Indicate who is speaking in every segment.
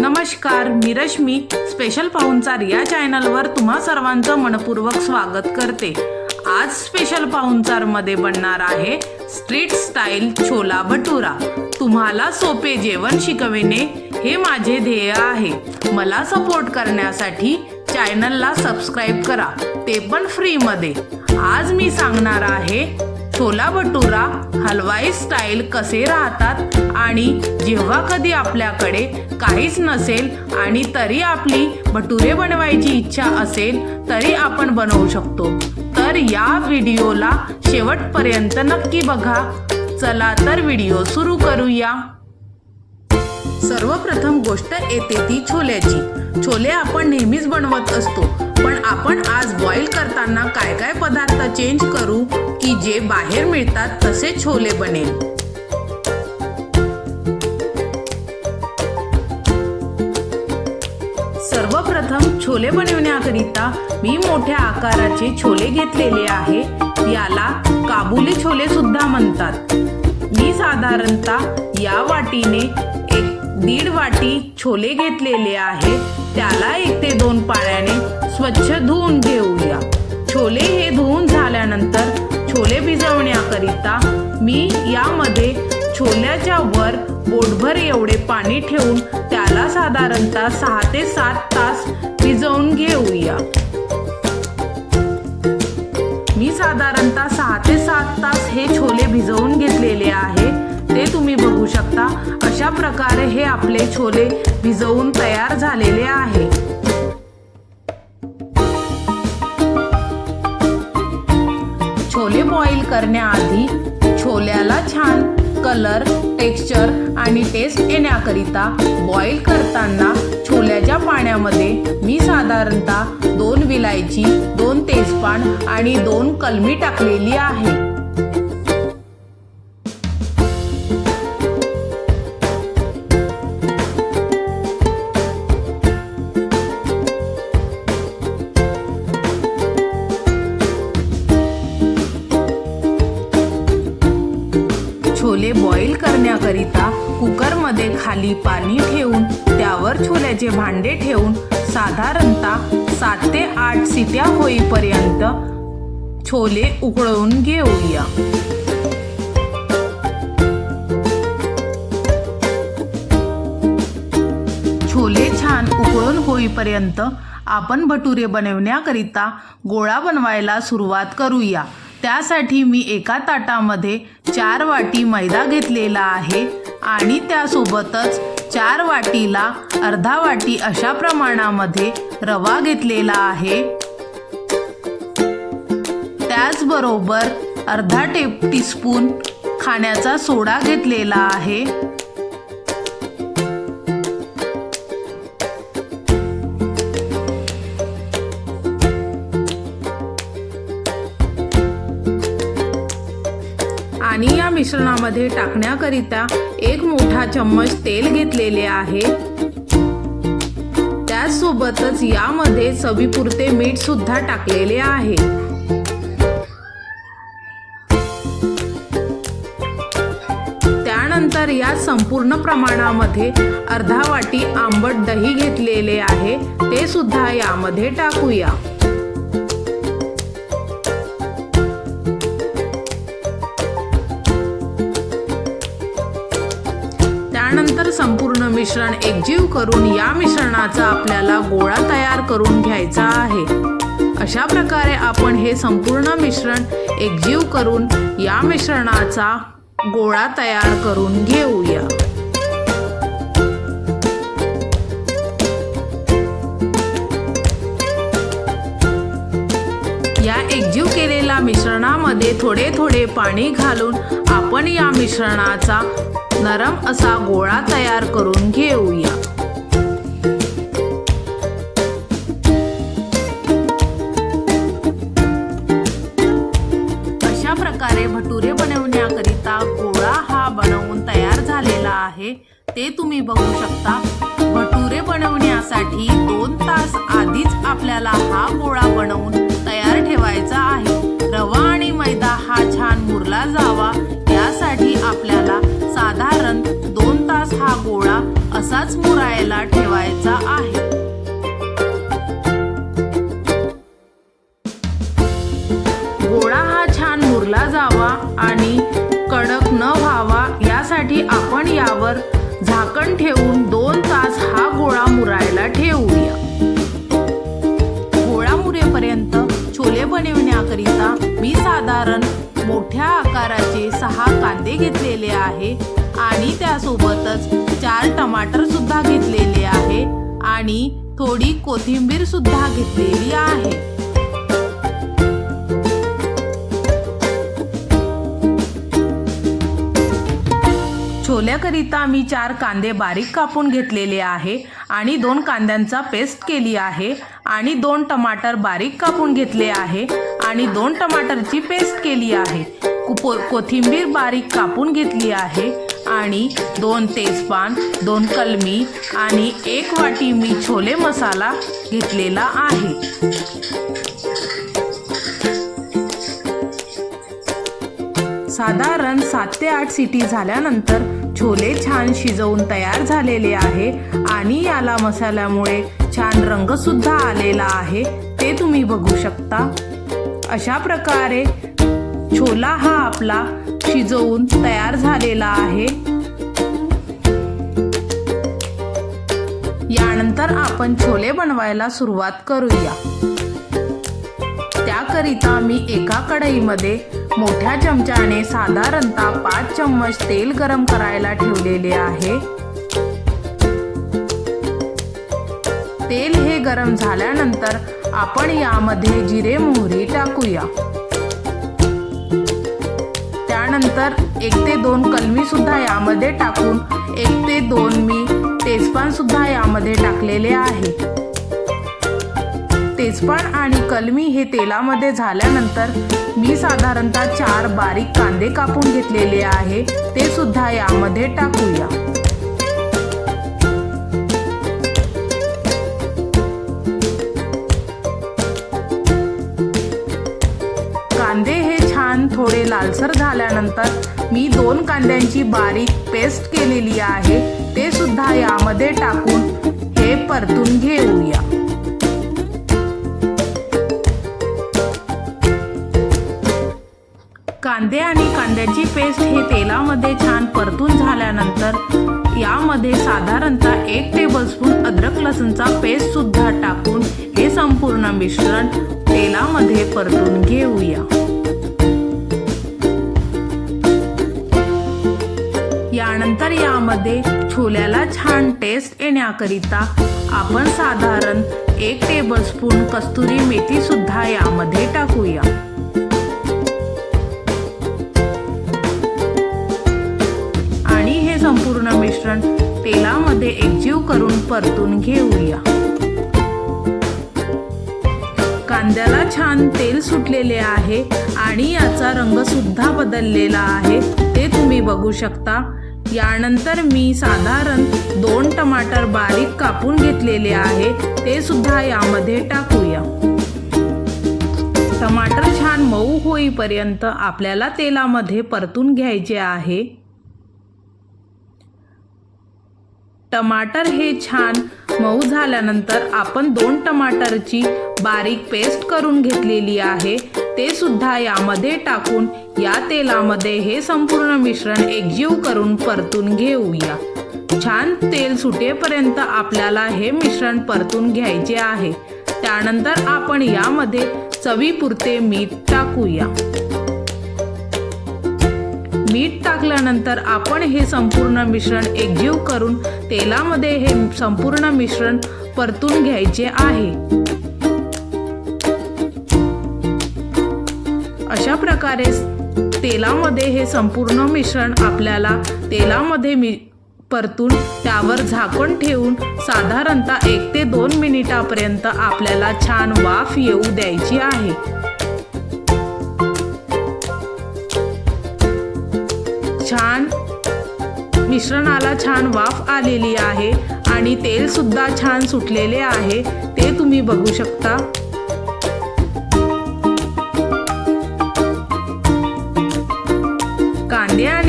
Speaker 1: नमस्कार मी रश्मी स्पेशल पाहुणचार या चॅनलवर तुम्हा सर्वांचं मनपूर्वक स्वागत करते. आज स्पेशल पाहुणचारमध्ये बनणार आहे स्ट्रीट स्टाईल छोला भटुरा. तुम्हाला सोपे जेवण शिकविणे हे माझे ध्येय आहे. मला सपोर्ट करण्यासाठी चॅनलला सबस्क्राईब करा. ते पण फ्रीमध्ये आज मी सांगणार आहे छोला भटुरा हलवाई स्टाईल कसे राहतात आणि जेव्हा कधी आपल्याकडे काहीच नसेल आणि तरी आपली भटुरे बनवायची इच्छा असेल तरी आपण बनवू शकतो. तर या व्हिडिओला शेवटपर्यंत नक्की बघा. चला तर व्हिडिओ सुरू करूया. सर्वप्रथम गोष्ट येते ती छोल्याची. छोले आपण नेहमीच बनवत असतो. पण आपण आज बॉईल करताना काय काय पदार्थ चेंज करू की जे बाहेर मिळतात तसे छोले बनेल. सर्वप्रथम छोले बनवण्याकरिता मी मोठ्या आकाराचे छोले घेतलेले आहे. याला काबुली छोले सुद्धा म्हणतात. मी साधारणतः या वाटीने दीड वाटी छोले घेतलेले आहे त्याला एक ते दोन पाण्याने स्वच्छ धुवून घेऊया. छोले हे धुवून झाल्यानंतर छोले भिजवण्याकरिता मी यामध्ये छोल्याच्या वर बोटभर एवढे पाणी ठेवून त्याला साधारणतः सहा ते सात तास भिजवून घेऊया. मी साधारणतः सहा ते सात तास हे छोले भिजवून घेतलेले आहे. ते तुम्ही बघू शकता. अशा प्रकारे हे आपले छोले भिजवून तयार झालेले आहे. छोले बॉईल करण्याआधी छोल्याला छान कलर टेक्स्चर आणि टेस्ट येण्याकरिता बॉईल करताना छोल्याच्या पाण्यामध्ये मी साधारणतः दोन विलायची दोन तेजपान आणि दोन कलमी टाकलेली आहे. करण्याकरिता कुकरमध्ये खाली पाणी ठेवून त्यावर छोल्याचे भांडे ठेवून साधारणतः सात ते आठ सिट्या होईपर्यंत छोले उकळवून घेऊया. छोले छान उकळून होईपर्यंत आपण भटुरे बनवण्याकरिता गोळा बनवायला सुरुवात करूया. त्यासाठी मी एका ताटामध्ये चार वाटी मैदा घेतलेला आहे आणि त्यासोबतच चार वाटीला अर्धा वाटी अशा प्रमाणामध्ये रवा घेतलेला आहे. त्याचबरोबर अर्धा टेप टीस्पून खाण्याचा सोडा घेतलेला आहे. मिश्रणामध्ये टाकण्याकरिता एक मोठा चम्मच तेल घेतलेले आहे. त्याचसोबतच यामध्ये चवीपुरते मीठ सुद्धा टाकलेले आहे. त्यानंतर या संपूर्ण प्रमाणामध्ये अर्धा वाटी आंबट दही घेतलेले आहे. ते सुद्धा यामध्ये टाकूया. मिश्रण एकजीव करून या मिश्रणाचा आपल्याला गोळा तयार करून घ्यायचा आहे. अशा प्रकारे आपण हे संपूर्ण मिश्रण एकजीव करून या मिश्रणाचा गोळा तयार करून घेऊया. या एकजीव केलेल्या मिश्रणामध्ये थोडे थोडे पाणी घालून आपण या मिश्रणाचा नरम असा गोळा तयार करून घेऊया. अशा प्रकारे भटुरे बनवण्याकरिता गोळा हा बनवून तयार झालेला आहे. ते तुम्ही बघू शकता. भटुरे बनवण्यासाठी दोन तास आधीच आपल्याला हा गोळा जावा मुरायला ठेवायचा आहे. गोळा हा छान मुरला जावा आणि कडक न व्हावा यासाठी आपण यावर झाकण ठेवून दोन तास हा गोळा मुरायला ठेवूया. गोळा मुरेपर्यंत छोले बनवण्याकरिता मी साधारण मोठ्या आकाराचे सहा कांदे घेतलेले आहे आणि त्यासोबतच लाल टमाटर सुद्धा घेतलेले आहे आणि थोडी कोथिंबीर सुद्धा घेतलेली आहे. छोल्याकरिता मी चार कांदे बारीक कापून घेतलेले आहे आणि दोन कांद्यांचा पेस्ट केली आहे आणि दोन टमाटर बारीक कापून घेतले आहे आणि दोन टमाटरची पेस्ट केली आहे. कोथिंबीर बारीक कापून घेतली आहे आणि दोन तेजपान दोन कलमी आणि एक वाटी मी छोले मसाला घेतलेला आहे. साधारण सात ते आठ सिटी झाल्यानंतर छोले छान शिजवून तयार झालेले आहे आणि याला मसाल्यामुळे छान रंग सुद्धा आलेला आहे. ते तुम्ही बघू शकता. अशा प्रकारे छोला हा आपला शिजवून तयार झालेला आहे. यानंतर आपण छोले बनवायला सुरुवात करूया. त्याकरिता मी एका कढईमध्ये मोठ्या चमच्याने साधारणतः पाच चम्मच तेल गरम करायला ठेवलेले आहे. तेल हे गरम झाल्यानंतर आपण यामध्ये जिरे मोहरी टाकूया. त्यानंतर एक ते दोन कलमी सुद्धा यामध्ये टाकून एक ते दोन मी तेजपान सुद्धा यामध्ये टाकलेले आहे. तेजपान आणि कलमी हे तेलामध्ये झाल्यानंतर मी साधारणतः चार बारीक कांदे कापून घेतलेले आहे ते सुद्धा यामध्ये टाकूया. कांदे हे छान थोडे लालसर झाल्यानंतर मी दोन कांद्यांची बारीक पेस्ट केलेली आहे ते सुद्धा यामध्ये टाकून हे परतून घेऊया. कांदे आणि कांद्याची पेस्ट हे तेलामध्ये छान परतून झाल्यानंतर यामध्ये साधारणतः एक टेबलस्पून अद्रक लसूणचा पेस्ट सुद्धा टाकून हे संपूर्ण मिश्रण तेलामध्ये परतून घेऊया. त्यानंतर यामध्ये छोल्याला छान टेस्ट येण्याकरिता आपण साधारण एक टेबलस्पून कस्तुरी मेथी सुद्धा यामध्ये टाकूया. आणि हे संपूर्ण मिश्रण तेलामध्ये एकजीव करून परतून घेऊया. कांद्याला छान तेल सुटलेले आहे आणि याचा रंग सुद्धा बदललेला आहे ते तुम्ही बघू शकता. यानंतर मी साधारण दोन टमाटर बारीक कापून घेतलेले आहे ते सुद्धा यामध्ये टाकूया. टमाटर छान मऊ होईपर्यंत आपल्याला तेलामध्ये परतून घ्यायचे आहे. टमाटर हे छान मऊ झाल्यानंतर आपण दोन टमाटरची बारीक पेस्ट करून घेतलेली आहे ते सुद्धा यामध्ये टाकून या तेलामध्ये हे संपूर्ण मिश्रण एकजीव करून परतून घेऊया. छान तेल सुटेपर्यंत आपल्याला हे मिश्रण परतून घ्यायचे आहे. त्यानंतर आपण यामध्ये चवीपुरते मीठ टाकूया. मीठ टाकल्यानंतर आपण हे संपूर्ण मिश्रण एकजीव करून तेलामध्ये हे संपूर्ण मिश्रण परतून घ्यायचे आहे. अशा प्रकारे तेलामध्ये हे संपूर्ण मिश्रण आपल्याला तेलामध्ये मी परतून त्यावर झाकण ठेवून साधारणतः एक ते दोन मिनिटापर्यंत आपल्याला छान वाफ येऊ द्यायची आहे. छान मिश्रणाला छान वाफ आलेली आहे आणि तेल सुद्धा छान सुटलेले आहे. ते तुम्ही बघू शकता.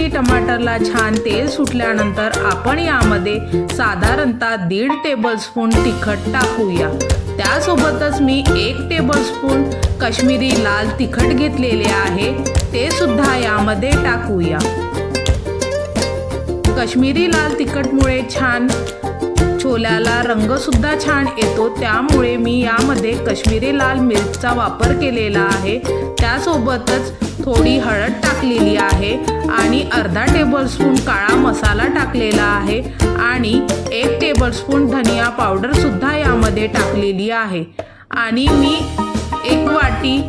Speaker 1: कांदे टमाटरला छान तेल सुटल्यानंतर आपण यामध्ये साधारणतः दीड टेबलस्पून तिखट टाकूया. त्यासोबतच मी एक टेबलस्पून काश्मीरी लाल तिखट घेतलेले आहे ते सुद्धा यामध्ये टाकूया. काश्मीरी लाल तिखटमुळे छान छोल्याला रंग सुद्धा छान येतो. त्यामुळे मी यामध्ये कश्मीरी लाल मिर्चचा वापर केलेला आहे. त्यासोबतच थोडी हळद टाकलेली आहे आणि अर्धा टेबलस्पून काळा मसाला टाकलेला आहे आणि एक टेबलस्पून धनिया पावडर सुद्धा यामध्ये टाकलेली आहे. आणि मी एक वाटी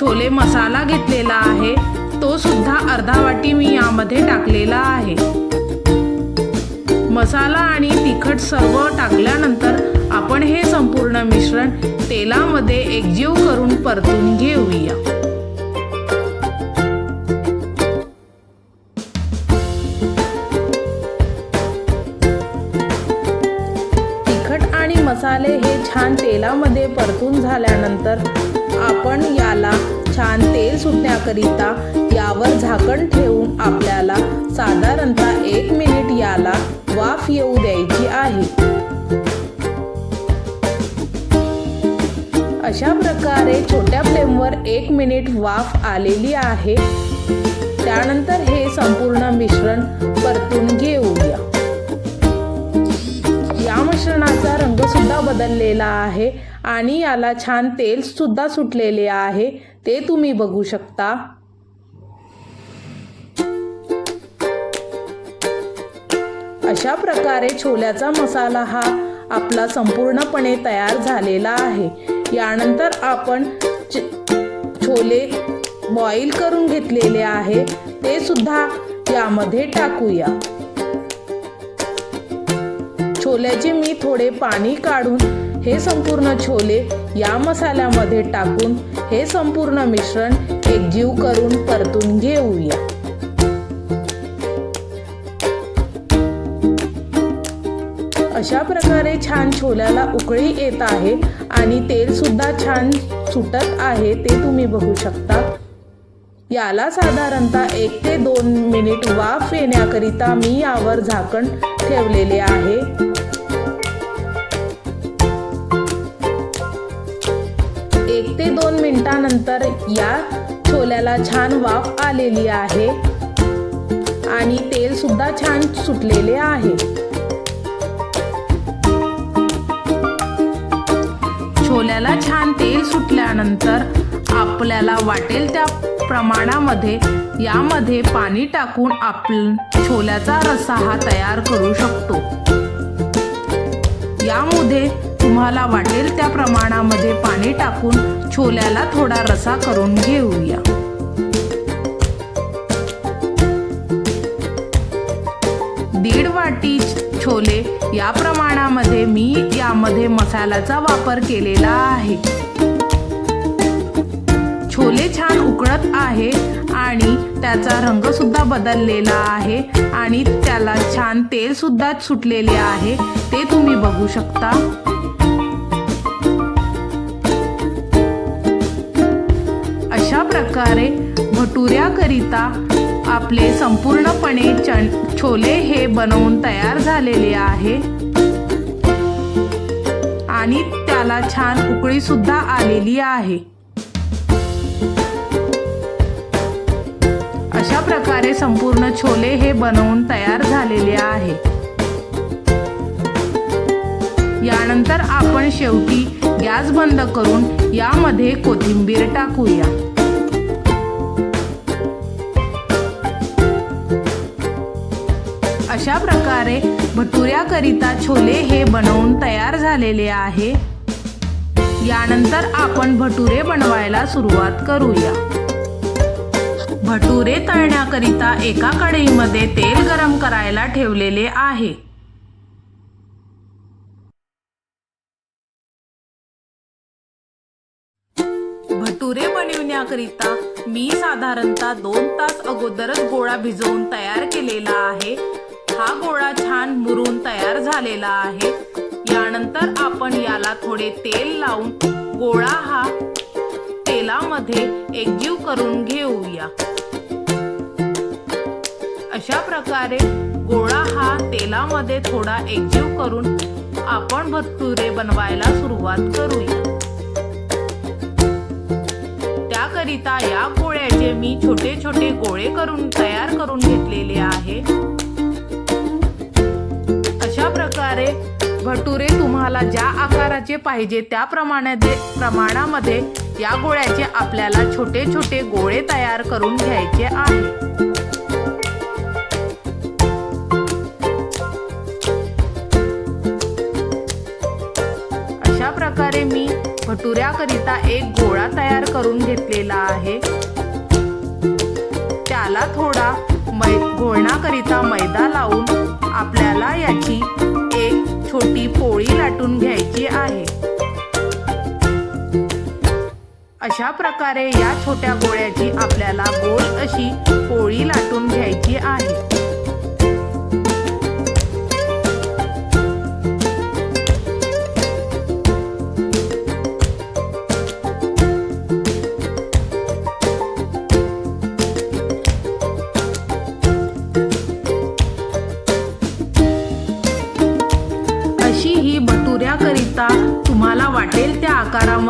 Speaker 1: छोले मसाला घेतलेला आहे. तो सुद्धा अर्धा वाटी मी यामध्ये टाकलेला आहे. मसाला आणि तिखट सर्व टाकल्यानंतर आपण हे संपूर्ण मिश्रण तेलामध्ये एकजीव करून परतून घेऊया. तिखट आणि मसाले हे छान तेलामध्ये परतून झाल्यानंतर आपण याला छान तेल सुटण्याकरिता यावर झाकण ठेवून आपल्याला साधारणतः एक मिनिट याला वाफ येऊ द्यायची आहे. अशा प्रकारे छोट्या फ्लेमवर एक मिनिट वाफ आलेली आहे. त्यानंतर हे संपूर्ण मिश्रण परतून घेऊया. या मिश्रणाचा रंग सुद्धा बदललेला आहे आणि याला छान तेल सुद्धा सुटलेले आहे. ते तुम्ही बघू शकता. अशा प्रकारे छोल्याचा मसाला हा आपला संपूर्णपणे तयार झालेला आहे. यानंतर आपण छोले बॉईल करून घेतलेले आहे. ते सुद्धा यामध्ये टाकूया. छोल्याचे मी थोडे पाणी काढून हे संपूर्ण छोले या मसाल्यामध्ये टाकून हे संपूर्ण मिश्रण एकजीव करून परतून घेऊया. अशा प्रकारे छान छोल्याला उकळी येत आहे आणि तेल सुद्धा छान सुटत आहे ते तुम्ही बघू शकता. याला साधारणतः एक ते दोन मिनिट वाफ येण्याकरिता मी यावर झाकण ठेवलेले आहे. त्यानंतर या छोल्याला छान वाफ आलेली आहे. आणि तेल सुद्धा छान सुटलेले आहे. छोल्याला छान तेल सुटल्यानंतर आपल्याला वाटेल त्या प्रमाणामध्ये यामध्ये पाणी टाकून आपण छोल्याचा रस्सा हा तयार करू शकतो. यामध्ये तुम्हाला वाटेल त्या प्रमाणामध्ये पाणी टाकून छोल्याला थोडा रसा करून घेऊया. दीड वाटी छोले या प्रमाणामध्ये मी यामध्ये मसाल्याचा वापर केलेला आहे. छोले छान उकळत आहे आणि त्याचा रंग सुद्धा बदललेला आहे आणि त्याला छान तेल सुद्धा सुटलेले आहे. ते तुम्ही बघू शकता. प्रकारे भटुऱ्याकरिता आपले संपूर्णपणे चण छोले हे बनवून तयार झालेले आहे. आणि त्याला छान उकळी सुद्धा आलेली आहे. अशा प्रकारे संपूर्ण छोले हे बनवून तयार झालेले आहे. यानंतर आपण शेवटी गॅस बंद करून यामध्ये कोथिंबीर टाकूया. अशा प्रकारे भटुऱ्याकरिता छोले हे बनवून तयार झालेले आहे. यानंतर आपण भटुरे बनवायला सुरुवात करूया. भटुरे तळण्याकरिता एका कढईमध्ये तेल गरम करायला ठेवलेले आहे. भटुरे बनविण्याकरिता मी साधारणतः दोन तास अगोदरच गोळा भिजवून तयार केलेला आहे. हा गोळा छान मुरून तयार झालेला आहे. यानंतर आपण याला थोडे तेल लावून गोळा हा तेलामध्ये एकजीव करून घेऊया. अशा प्रकारे गोळा हा तेलामध्ये थोडा एकजीव करून आपण भत्तुरे बनवायला सुरुवात करूया. त्याकरिता या गोळ्याचे मी छोटे छोटे गोळे करून तयार करून घेतलेले तुम्हाला ज्या आकाराचे पाहिजे त्या प्रमाणामध्ये प्रमाणामध्ये या गोळ्याचे आपल्याला छोटे छोटे गोळे तयार करून घ्यायचे आहे. अशा प्रकारे मी भटुऱ्याकरिता एक गोळा तयार करून घेतलेला आहे. त्याला थोडा मै घोळण्याकरिता मैदा लावून आपल्याला याची छोटी पोळी लाटून घ्यायची आहे. अशा प्रकारे या छोट्या गोळ्याची आपल्याला गोल अशी पोळी लाटून घ्यायची आहे.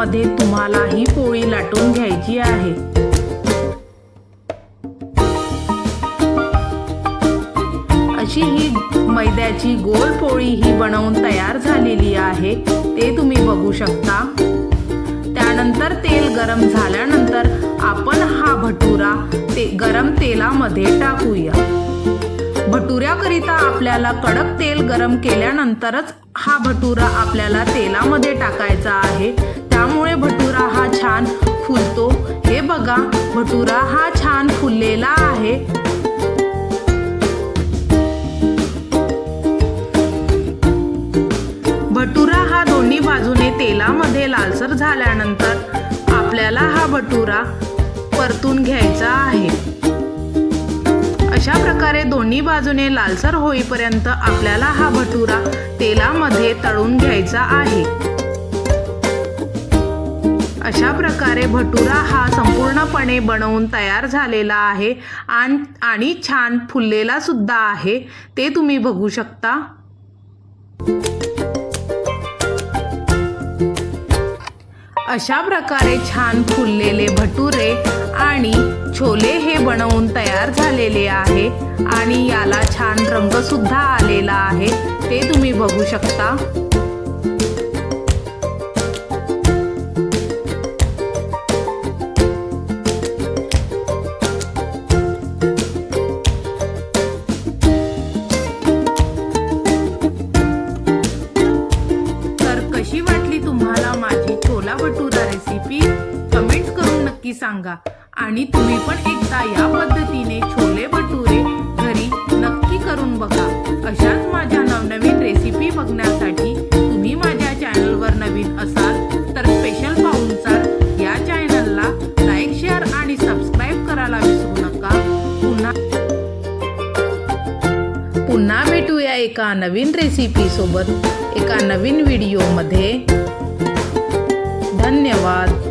Speaker 1: मध्ये तुम्हाला ही पोळी लाटून घ्यायची आहे. अशी ही मैद्याची गोल पोळी ही बनवून तयार झालेली आहे. ते तुम्ही बघू शकता. त्यानंतर तेल गरम झाल्यानंतर आपण हा भटुरा ते गरम तेलामध्ये टाकूया. भटुऱ्याकरिता आपल्याला कडक तेल गरम केल्यानंतरच हा भटुरा आपल्याला तेलामध्ये टाकायचा आहे. त्यामुळे भटुरा हा छान फुलतो. हे बघा भटुरा हा छान फुललेला आहे. भटुरा हा दोन्ही बाजूने तेलामध्ये लालसर झाल्यानंतर आपल्याला हा भटुरा परतून घ्यायचा आहे. अशा प्रकारे दोन्ही बाजूने लालसर होईपर्यंत आपल्याला हा भटुरा तेलामध्ये तळून घ्यायचा आहे. अशा प्रकारे भटुरा हा संपूर्णपणे बनवून तयार झालेला आहे. आणि छान फुललेला सुद्धा आहे. ते तुम्ही बघू शकता. अशा प्रकारे छान फुललेले भटुरे आणि छोले हे बनवून तयार झालेले आहे. आणि याला छान रंगसुद्धा आलेला आहे. ते तुम्ही बघू शकता. नक्की सांगा. आणि तुम्ही पण एकदा या पद्धतीने छोले भटुरे घरी नक्की करून बघा. अशाच माझ्या नवनवीन रेसिपी बघण्यासाठी तुम्ही माझ्या चॅनलवर नवीन असाल तर स्पेशल पाहुणचार या चॅनलला लाईक शेअर आणि सबस्क्राईब करायला विसरू नका. पुन्हा पुन्हा भेटूया एका नवीन रेसिपी सोबत एका नवीन व्हिडिओमध्ये धन्यवाद.